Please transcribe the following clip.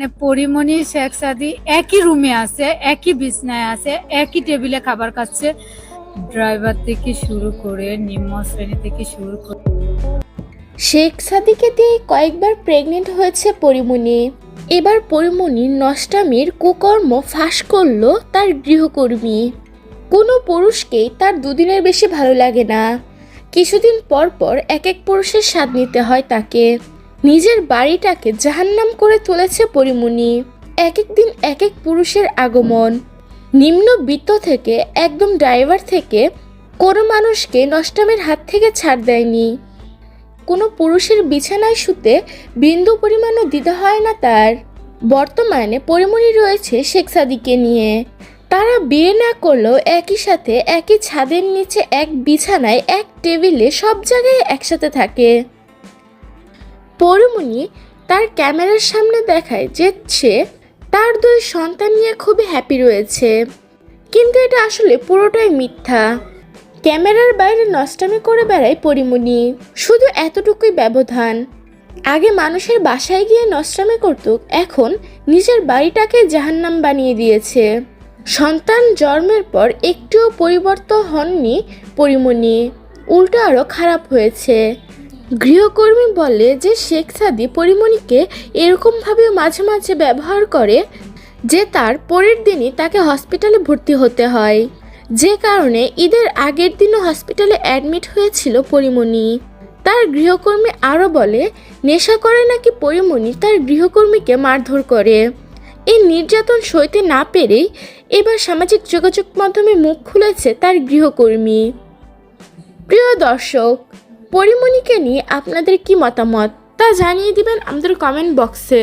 মানে পরিমণি, শেখ সাদি একই রুমে আছে, একই বিছনায় আছে, একই টেবিলে খাবার খাচ্ছে। ড্রাইভার থেকে শুরু করে নিম্ন শ্রেণি থেকে শুরু করে শেখ সাদিকে দিয়ে কয়েকবার প্রেগনেন্ট হয়েছে পরিমণি। এবার পরিমণি নষ্টামির কুকর্ম ফাঁস করল তার গৃহকর্মী। কোনো পুরুষকেই তার দুদিনের বেশি ভালো লাগে না। কিছুদিন পর পর এক এক পুরুষের স্বাদ নিতে হয় তাকে। নিজের বাড়িটাকে জাহান্নাম করে তুলেছে পরিমণি। এক এক দিন এক এক পুরুষের আগমন। নিম্ন বৃত্ত থেকে একদম ড্রাইভার থেকে কোনো মানুষকে নষ্টামের হাত থেকে ছাড় দেয়নি। কোনো পুরুষের বিছানায় শুতে বিন্দু পরিমাণও দিতে হয় না তার। বর্তমানে পরিমণি রয়েছে শেখ সাদিকে নিয়ে। তারা বিয়ে না করলেও একই সাথে একই ছাদের নিচে এক বিছানায় এক টেবিলে সব জায়গায় একসাথে থাকে। পরিমণি তার ক্যামেরার সামনে দেখায় যে সে তার দুই সন্তান নিয়ে খুবই হ্যাপি রয়েছে। কিন্তু এটা আসলে পুরোটাই মিথ্যা। ক্যামেরার বাইরে নষ্টামি করে বেড়ায় পরিমণি। শুধু এতটুকুই ব্যবধান। আগে মানুষের বাসায় গিয়ে নষ্টামি করত, এখন নিজের বাড়িটাকে জাহান্নাম বানিয়ে দিয়েছে। সন্তান জন্মের পর একটুও পরিবর্তন হননি পরিমণি। উল্টো আরও খারাপ হয়েছে। গৃহকর্মী বলে যে শেখ সাদি পরিমণিকে এরকমভাবে মাঝে মাঝে ব্যবহার করে যে তার পরের দিনই তাকে হসপিটালে ভর্তি হতে হয়। যে কারণে ঈদের আগের দিনও হসপিটালে অ্যাডমিট হয়েছিল পরিমণি। তার গৃহকর্মী আরও বলে, নেশা করে নাকি পরিমণি তার গৃহকর্মীকে মারধর করে। এই নির্যাতন সইতে না পেরেই এবার সামাজিক যোগাযোগ মাধ্যমে মুখ খুলেছে তার গৃহকর্মী। প্রিয় দর্শক পরিমণিকে নিয়ে আপনাদের কি মতামত তা জানিয়ে দিবেন আমাদের কমেন্ট বক্সে